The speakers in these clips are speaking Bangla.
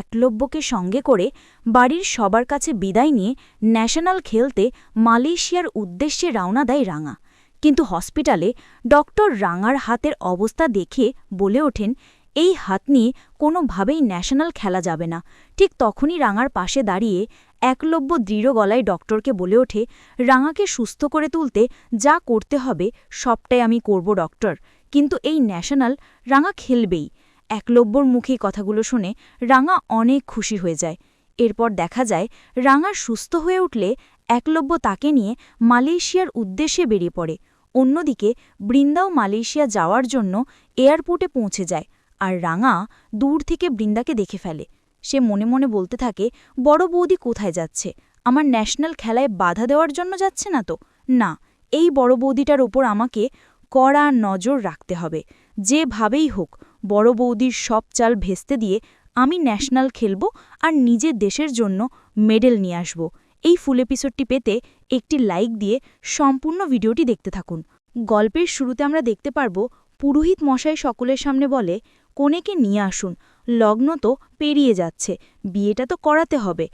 একলব্যকে সঙ্গে করে বাড়ির সবার কাছে বিদায় নিয়ে ন্যাশনাল খেলতে মালয়েশিয়ার উদ্দেশ্যে রওনা দেয় রাঙা। কিন্তু হসপিটালে ডক্টর রাঙার হাতের অবস্থা দেখে বলে ওঠেন, এই হাত নিয়ে কোনোভাবেই ন্যাশনাল খেলা যাবে না। ঠিক তখনই রাঙার পাশে দাঁড়িয়ে একলব্য দৃঢ় গলায় ডক্টরকে বলে ওঠে, রাঙাকে সুস্থ করে তুলতে যা করতে হবে সবটাই আমি করব, ডক্টর। কিন্তু এই ন্যাশনাল রাঙা খেলবেই। একলব্যর মুখে কথাগুলো শুনে রাঙা অনেক খুশি হয়ে যায়। এরপর দেখা যায়, রাঙা সুস্থ হয়ে উঠলে একলব্য তাকে নিয়ে মালয়েশিয়ার উদ্দেশ্যে বেরিয়ে পড়ে। অন্যদিকে, বৃন্দাও মালয়েশিয়া যাওয়ার জন্য এয়ারপোর্টে পৌঁছে যায় আর রাঙা দূর থেকে বৃন্দাকে দেখে ফেলে। সে মনে মনে বলতে থাকে, বড় বৌদি কোথায় যাচ্ছে? আমার ন্যাশনাল খেলায় বাধা দেওয়ার জন্য যাচ্ছে না তো? না, এই বড় বৌদিটার ওপর আমাকে কড়া নজর রাখতে হবে। যেভাবেই হোক বড় বৌদির সব চাল ভেস্তে দিয়ে আমি ন্যাশনাল খেলব আর নিজের দেশের জন্য মেডেল নিয়ে আসব। এই ফুল এপিসোডটি পেতে একটি লাইক দিয়ে সম্পূর্ণ ভিডিওটি দেখতে থাকুন। গল্পের শুরুতে আমরা দেখতে পারব, পুরোহিত মশাই সকলের সামনে বলে, কনেকে নিয়ে আসুন, লগ্ন তো পেরিয়ে যাচ্ছে, বিয়েটা তো করাতে হবে।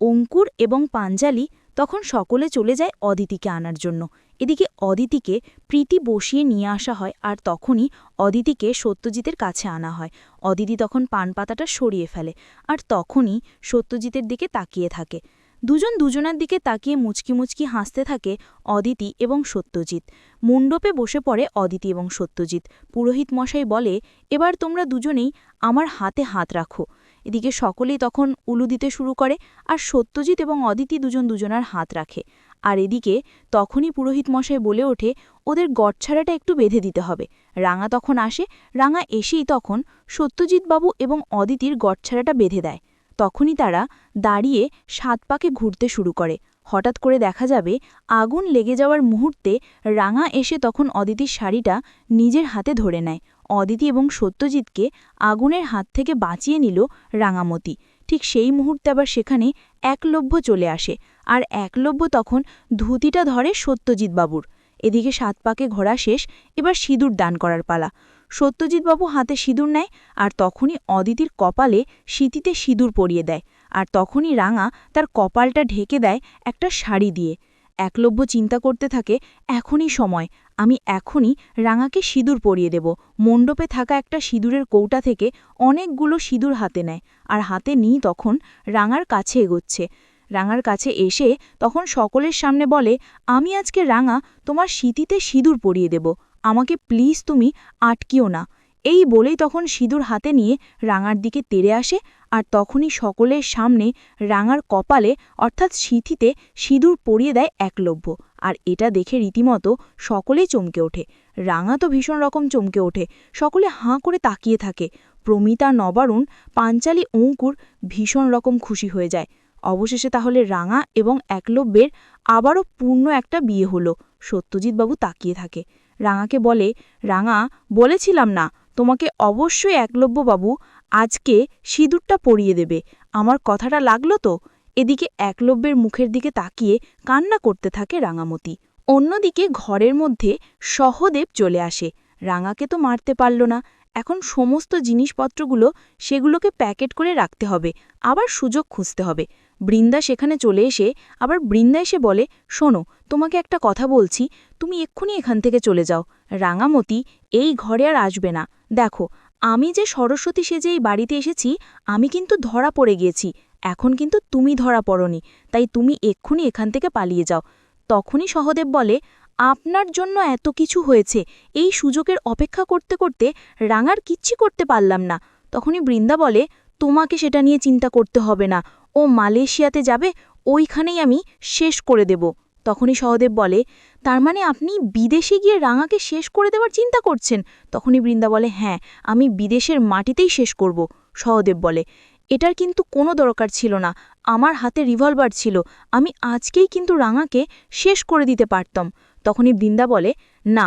অঙ্কুর এবং পাঞ্জালি তখন সকলে চলে যায় অদিতিকে আনার জন্য। এদিকে অদিতিকে প্রীতি বসিয়ে নিয়ে আসা হয় আর তখনই অদিতিকে সত্যজিতের কাছে আনা হয়। অদিতি তখন পান পাতাটা সরিয়ে ফেলে আর তখনই সত্যজিতের দিকে তাকিয়ে থাকে। দুজন দুজনের দিকে তাকিয়ে মুচকি মুচকি হাসতে থাকে অদিতি এবং সত্যজিৎ। মণ্ডপে বসে পড়ে অদিতি এবং সত্যজিৎ। পুরোহিত মশাই বলে, এবার তোমরা দুজনেই আমার হাতে হাত রাখো। এদিকে সকলেই তখন উলু দিতে শুরু করে আর সত্যজিৎ এবং অদিতি দুজন দুজনার হাত রাখে। আর এদিকে তখনই পুরোহিত মশাই বলে ওঠে, ওদের গড়ছাড়াটা একটু বেঁধে দিতে হবে। রাঙা তখন আসে, রাঙা এসেই তখন সত্যজিৎবাবু এবং অদিতির গড়ছাড়াটা বেঁধে দেয়। তখনই তারা দাঁড়িয়ে সাত পাকে ঘুরতে শুরু করে। হঠাৎ করে দেখা যাবে, আগুন লেগে যাওয়ার মুহূর্তে রাঙা এসে তখন অদিতির শাড়িটা নিজের হাতে ধরে নেয়। অদিতি এবং সত্যজিৎকে আগুনের হাত থেকে বাঁচিয়ে নিল রাঙামতি। ঠিক সেই মুহূর্তে আবার সেখানে একলব্য চলে আসে, আর একলব্য তখন ধুতিটা ধরে সত্যজিৎবাবুর। এদিকে সাত পাকে ঘোরা শেষ, এবার সিঁদুর দান করার পালা। সত্যজিৎবাবু হাতে সিঁদুর নেয়, আর তখনই অদিতির কপালে শীতিতে সিঁদুর পরিয়ে দেয়, আর তখনই রাঙা তার কপালটা ঢেকে দেয় একটা শাড়ি দিয়ে। একলব্য চিন্তা করতে থাকে, এখনই সময়, আমি এখনই রাঙাকে সিঁদুর পরিয়ে দেব। মণ্ডপে থাকা একটা সিঁদুরের কৌটা থেকে অনেকগুলো সিঁদুর হাতে নেয়, আর হাতে নিই তখন রাঙার কাছে এগোচ্ছে। রাঙার কাছে এসে তখন সকলের সামনে বলে, আমি আজকে রাঙা তোমার শীতিতে সিঁদুর পরিয়ে দেব। আমাকে প্লিজ তুমি আটকিও না। এই বলেই তখন সিঁদুর হাতে নিয়ে রাঙার দিকে তেড়ে আসে আর তখনই সকলের সামনে রাঙার কপালে, অর্থাৎ সিঁথিতে, সিঁদুর পরিয়ে দেয় একলভ্য আর এটা দেখে রীতিমতো সকলেই চমকে ওঠে। রাঙা তো ভীষণ রকম চমকে ওঠে। সকলে হাঁ করে তাকিয়ে থাকে। প্রমিতা, নবারুণ, পাঞ্চালি, অঙ্কুর ভীষণ রকম খুশি হয়ে যায়। অবশেষে তাহলে রাঙা এবং একলব্যের আবারও পূর্ণ একটা বিয়ে হলো। সত্যজিৎবাবু তাকিয়ে থাকে। রাঙাকে বলে, রাঙা, বলেছিলাম না। তোমাকে অবশ্যই একলব্যবাবু আজকে সিঁদুরটা পরিয়ে দেবে। আমার কথাটা লাগল তো? এদিকে একলব্যের মুখের দিকে তাকিয়ে কান্না করতে থাকে রাঙামতি। অন্যদিকে ঘরের মধ্যে সহদেব চলে আসে। রাঙাকে তো মারতে পারল না। এখন সমস্ত জিনিসপত্রগুলো সেগুলোকে প্যাকেট করে রাখতে হবে। আবার সুযোগ খুঁজতে হবে। বৃন্দা সেখানে চলে এসে আবার বৃন্দা এসে বলে, শোনো, তোমাকে একটা কথা বলছি। তুমি এক্ষুনি এখান থেকে চলে যাও। রাঙামতি, এই ঘরে আর আসবে না। দেখো, আমি যে সরস্বতী সেজে এই বাড়িতে এসেছি, আমি কিন্তু ধরা পড়ে গিয়েছি। এখন কিন্তু তুমি ধরা পড়নি, তাই তুমি এক্ষুনি এখান থেকে পালিয়ে যাও। তখনই সহদেব বলে, আপনার জন্য এত কিছু হয়েছে, এই সুযোগের অপেক্ষা করতে করতে রাঙার কিচ্ছি করতে পারলাম না। তখনই বৃন্দা বলে, তোমাকে সেটা নিয়ে চিন্তা করতে হবে না। ও মালয়েশিয়াতে যাবে, ওইখানেই আমি শেষ করে দেব। তখনই সহদেব বলে, তার মানে আপনি বিদেশে গিয়ে রাঙাকে শেষ করে দেওয়ার চিন্তা করছেন? তখনই বৃন্দা বলে হ্যাঁ আমি বিদেশের মাটিতেই শেষ করব। সহদেব বলে, এটার কিন্তু কোনো দরকার ছিল না, আমার হাতে রিভলভার ছিল, আমি আজকেই কিন্তু রাঙাকে শেষ করে দিতে পারতাম। তখনই বৃন্দা বলে, না,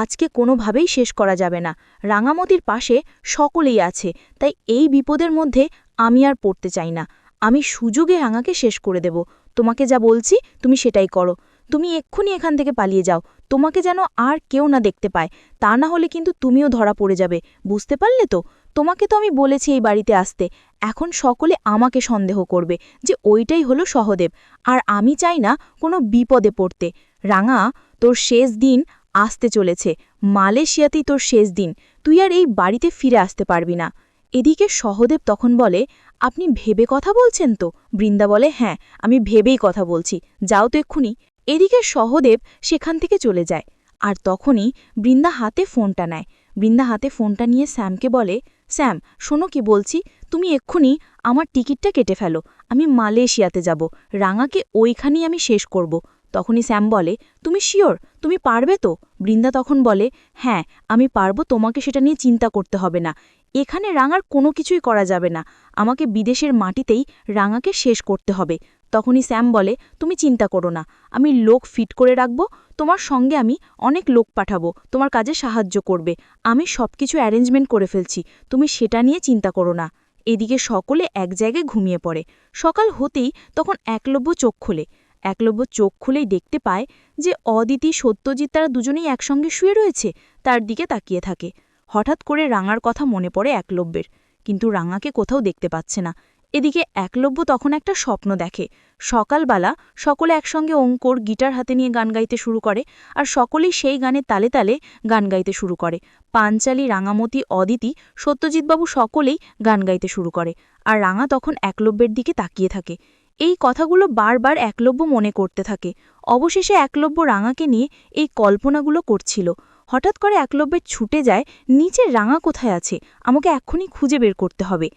আজকে কোনোভাবেই শেষ করা যাবে না, রাঙামতির পাশে সকলেই আছে, তাই এই বিপদের মধ্যে আমি আর পড়তে চাই না, আমি সুযোগে রাঙাকে শেষ করে দেব। তোমাকে যা বলছি, তুমি সেটাই করো। তুমি এক্ষুনি এখান থেকে পালিয়ে যাও। তোমাকে যেন আর কেউ না দেখতে পায়। তা না হলে কিন্তু তুমিও ধরা পড়ে যাবে। বুঝতে পারলে তো? তোমাকে তো আমি বলেছি এই বাড়িতে আসতে। এখন সকলে আমাকে সন্দেহ করবে যে ওইটাই হলো সহদেব। আর আমি চাই না কোনো বিপদে পড়তে। রাঙা, তোর শেষ দিন আসতে চলেছে। মালয়েশিয়াতেই তোর শেষ দিন। তুই আর এই বাড়িতে ফিরে আসতে পারবি না। এদিকে সহদেব তখন বলে, আপনি ভেবে কথা বলছেন তো? বৃন্দা বলে হ্যাঁ আমি ভেবেই কথা বলছি। যাও তো এক্ষুনি। এদিকে সহদেব সেখান থেকে চলে যায়। আর তখনই বৃন্দা হাতে ফোনটা নেয়। বৃন্দা হাতে ফোনটা নিয়ে স্যামকে বলে, স্যাম, শোনো কি বলছি। তুমি এক্ষুনি আমার টিকিটটা কেটে ফেলো। আমি মালয়েশিয়াতে যাব। রাঙাকে ওইখানেই আমি শেষ করব। তখনই স্যাম বলে, তুমি শিওর? তুমি পারবে তো? বৃন্দা তখন বলে হ্যাঁ আমি পারব, তোমাকে সেটা নিয়ে চিন্তা করতে হবে না। এখানে রাঙার কোনো কিছুই করা যাবে না। আমাকে বিদেশের মাটিতেই রাঙাকে শেষ করতে হবে। তখনই স্যাম বলে, তুমি চিন্তা করো না। আমি লোক ফিট করে রাখব, তোমার সঙ্গে আমি অনেক লোক পাঠাবো, তোমার কাজে সাহায্য করবে। আমি সব কিছু অ্যারেঞ্জমেন্ট করে ফেলছি, তুমি সেটা নিয়ে চিন্তা করো না। এদিকে সকলে এক জায়গায় ঘুমিয়ে পড়ে। সকাল হতেই তখন একলব্য চোখ খোলে। একলব্য চোখ খুলেই দেখতে পায় যে অদিতি, সত্যজিৎ তারা দুজনেই একসঙ্গে শুয়ে রয়েছে, তার দিকে তাকিয়ে থাকে। হঠাৎ করে রাঙার কথা মনে পড়ে একলব্যের। কিন্তু রাঙাকে কোথাও দেখতে পাচ্ছে না। এদিকে একলব্য তখন একটা স্বপ্ন দেখে। সকালবেলা সকলে একসঙ্গে অঙ্কর গিটার হাতে নিয়ে গান গাইতে শুরু করে আর সকলেই সেই গানে তালে তালে গান গাইতে শুরু করে। পাঞ্চালি, রাঙামতি, অদিতি, সত্যজিৎবাবু সকলেই গান গাইতে শুরু করে। আর রাঙা তখন একলব্যের দিকে তাকিয়ে থাকে। এই কথাগুলো বারবার একলব্য মনে করতে থাকে। অবশেষে একলব্য রাঙাকে নিয়ে এই কল্পনাগুলো করছিল। হঠাৎ করে একলব্যের ছুটে যায় নিচে রাঙা কোথায় আছে? আমাকে এক্ষুনি খুঁজে বের করতে হবে।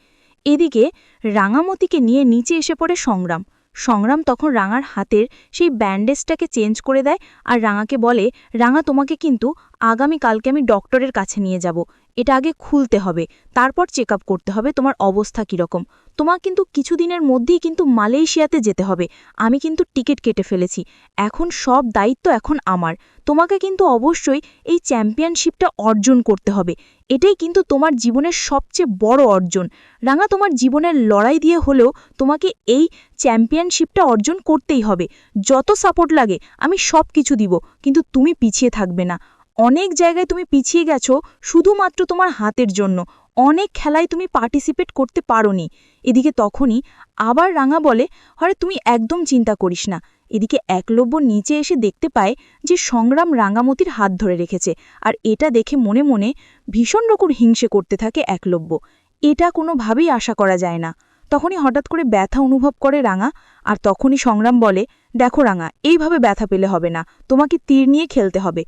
এদিকে রাঙামতিকে নিয়ে নিচে এসে পড়ে সংগ্রাম। সংগ্রাম তখন রাঙার হাতের সেই ব্যান্ডেজটাকে চেঞ্জ করে দেয় আর রাঙাকে বলে, রাঙা, তোমাকে কিন্তু আগামীকালকে আমি ডক্টরের কাছে নিয়ে যাব। এটা আগে খুলতে হবে, তারপর চেক করতে হবে তোমার অবস্থা কীরকম। তোমার কিন্তু কিছুদিনের মধ্যেই কিন্তু মালয়েশিয়াতে যেতে হবে, আমি কিন্তু টিকিট কেটে ফেলেছি, এখন সব দায়িত্ব এখন আমার। তোমাকে কিন্তু অবশ্যই এই চ্যাম্পিয়নশিপটা অর্জন করতে হবে, এটাই কিন্তু তোমার জীবনের সবচেয়ে বড় অর্জন। রাঙা, তোমার জীবনের লড়াই দিয়ে হলেও তোমাকে এই চ্যাম্পিয়নশিপটা অর্জন করতেই হবে, যত সাপোর্ট লাগে আমি সব কিছু দিব, কিন্তু তুমি পিছিয়ে থাকবে না। অনেক জায়গায় তুমি পিছিয়ে গেছো শুধুমাত্র তোমার হাতের জন্য। অনেক খেলায় তুমি পার্টিসিপেট করতে পারোনি। এদিকে তখনই আবার রাঙা বলে হরে তুমি একদম চিন্তা করিস না। এদিকে একলব্য নিচে এসে দেখতে পায় যে সংগ্রাম রাঙামতির হাত ধরে রেখেছে। আর এটা দেখে মনে মনে ভীষণ রকম হিংসে করতে থাকে একলব্য। এটা কোনোভাবেই আশা করা যায় না। তখনই হঠাৎ করে ব্যথা অনুভব করে রাঙা। আর তখনই সংগ্রাম বলে, দেখো রাঙা, এইভাবে ব্যথা পেলে হবে না। তোমাকে তীর নিয়ে খেলতে হবে।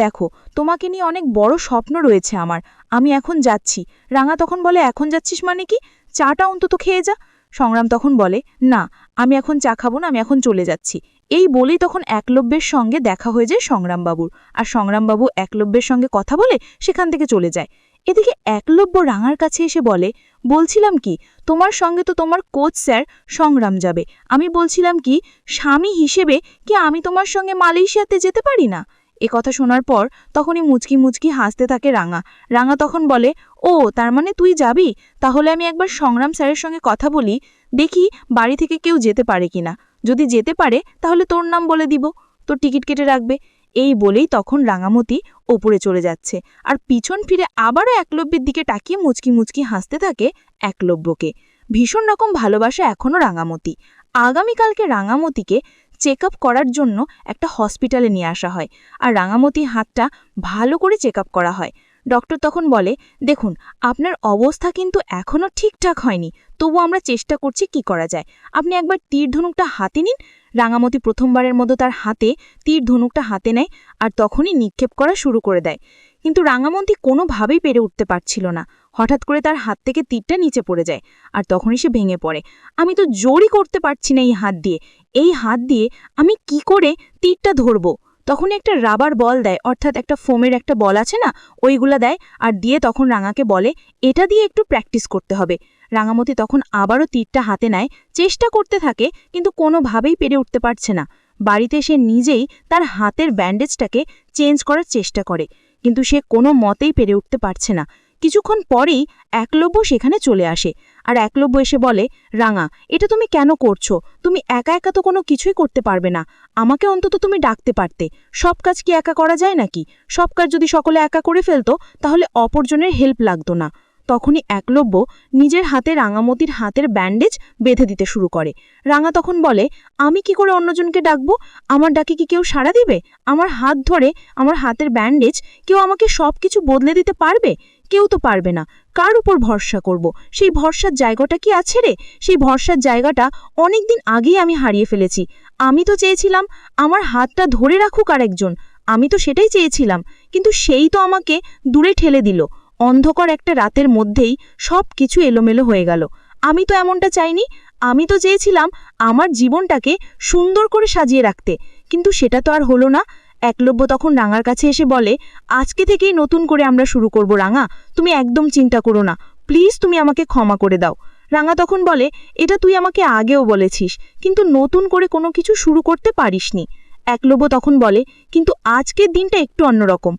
দেখো, তোমাকে নিয়ে অনেক বড় স্বপ্ন রয়েছে আমার। আমি এখন যাচ্ছি। রাঙা তখন বলে, এখন যাচ্ছিস মানে কি? চাটা অন্তত খেয়ে যা। সংগ্রাম তখন বলে, না, আমি এখন চা খাব না, আমি এখন চলে যাচ্ছি। এই বলেই তখন একলব্যের সঙ্গে দেখা হয়ে যায় সংগ্রামবাবুর। আর সংগ্রামবাবু একলব্যের সঙ্গে কথা বলে সেখান থেকে চলে যায়। এদিকে একলব্য রাঙার কাছে এসে বলে, বলছিলাম কি, তোমার সঙ্গে তো তোমার কোচ স্যার সংগ্রাম যাবে। আমি বলছিলাম কি, স্বামী হিসেবে কি আমি তোমার সঙ্গে মালয়েশিয়াতে যেতে পারি না? এ কথা শোনার পর তখনই মুচকি মুচকি হাসতে থাকে রাঙা। রাঙা তখন বলে, ও, তার মানে তুই যাবি? তাহলে আমি একবার সংগ্রাম স্যারের সঙ্গে কথা বলি, দেখি বাড়ি থেকে কেউ যেতে পারে কিনা যদি যেতে পারে, তাহলে তোর নাম বলে দিব। তোর টিকিট কেটে রাখবে। এই বলেই তখন রাঙামতি ওপরে চলে যাচ্ছে। আর পিছন ফিরে আবারও একলব্যের দিকে টাকিয়ে মুচকি মুচকি হাসতে থাকে একলব্যকে। ভীষণ রকম ভালোবাসা এখনও রাঙামতি। আগামীকালকে রাঙামতিকে চেক করার জন্য একটা হসপিটালে নিয়ে আসা হয়। আর রাঙামতি হাতটা ভালো করে চেক করা হয়। ডক্টর তখন বলে, দেখুন, আপনার অবস্থা কিন্তু এখনও ঠিকঠাক হয়নি। তবু আমরা চেষ্টা করছি কি করা যায়। আপনি একবার তীর ধনুকটা হাতে নিন। রাঙামতি প্রথমবারের মতো তার হাতে তীর ধনুকটা হাতে নেয় আর তখনই নিক্ষেপ করা শুরু করে দেয়। কিন্তু রাঙামতি কোনোভাবেই পেরে উঠতে পারছিল না। হঠাৎ করে তার হাত থেকে তীরটা নিচে পড়ে যায় আর তখনই সে ভেঙে পড়ে। আমি তো জোরই করতে পারছি না এই হাত দিয়ে। এই হাত দিয়ে আমি কি করে তীরটা ধরব? তখন একটা রাবার বল দেয়, অর্থাৎ একটা ফোমের একটা বল আছে না, ওইগুলা দেয় আর দিয়ে তখন রাঙাকে বলে, এটা দিয়ে একটু প্র্যাকটিস করতে হবে। রাঙামতি তখন আবারও তীরটা হাতে নেয়, চেষ্টা করতে থাকে, কিন্তু কোনোভাবেই পেরে উঠতে পারছে না। বাড়িতে সে নিজেই তার হাতের ব্যান্ডেজটাকে চেঞ্জ করার চেষ্টা করে, কিন্তু সে কোনো মতেই পেরে উঠতে পারছে না। কিছুক্ষণ পরেই একলব্য সেখানে চলে আসে। আর একলব্য এসে বলে, রাঙা, এটা তুমি কেন করছ? তুমি একা একা তো কোনো কিছুই করতে পারবে না। আমাকে অন্তত তুমি ডাকতে পারতে। সব কাজ কি একা করা যায় নাকি? সব কাজ যদি সকলে একা করে ফেলতো, তাহলে অপরজনের হেল্প লাগতো না। তখনই একলব্য নিজের হাতে রাঙামতির হাতের ব্যান্ডেজ বেঁধে দিতে শুরু করে। রাঙা তখন বলে, আমি কি করে অন্যজনকে ডাকবো? আমার ডাকে কি কেউ সাড়া দিবে? আমার হাত ধরে, আমার হাতের ব্যান্ডেজ কেউ আমাকে সব কিছু বদলে দিতে পারবে? কেউ তো পারবে না। কার উপর ভরসা করব? সেই ভরসার জায়গাটা কি আছে রে? সেই ভরসার জায়গাটা অনেক দিন আগেই আমি হারিয়ে ফেলেছি। আমি তো চেয়েছিলাম আমার হাতটা ধরে রাখুক আরেকজন। আমি তো সেটাই চেয়েছিলাম। কিন্তু সেই তো আমাকে দূরে ঠেলে দিল। অন্ধকার একটা রাতের মধ্যেই সব কিছু এলোমেলো হয়ে গেল। আমি তো এমনটা চাইনি। আমি তো চেয়েছিলাম আমার জীবনটাকে সুন্দর করে সাজিয়ে রাখতে। কিন্তু সেটা তো আর হলো না। একলব্য তখন রাঙার কাছে এসে বলে, আজকে থেকেই নতুন করে আমরা শুরু করব রাঙা। তুমি একদম চিন্তা করো না। প্লিজ তুমি আমাকে ক্ষমা করে দাও। রাঙা তখন বলে, এটা তুই আমাকে আগেও বলেছিস, কিন্তু নতুন করে কোনো কিছু শুরু করতে পারিসনি। একলব্য তখন বলে, কিন্তু আজকের দিনটা একটু অন্যরকম।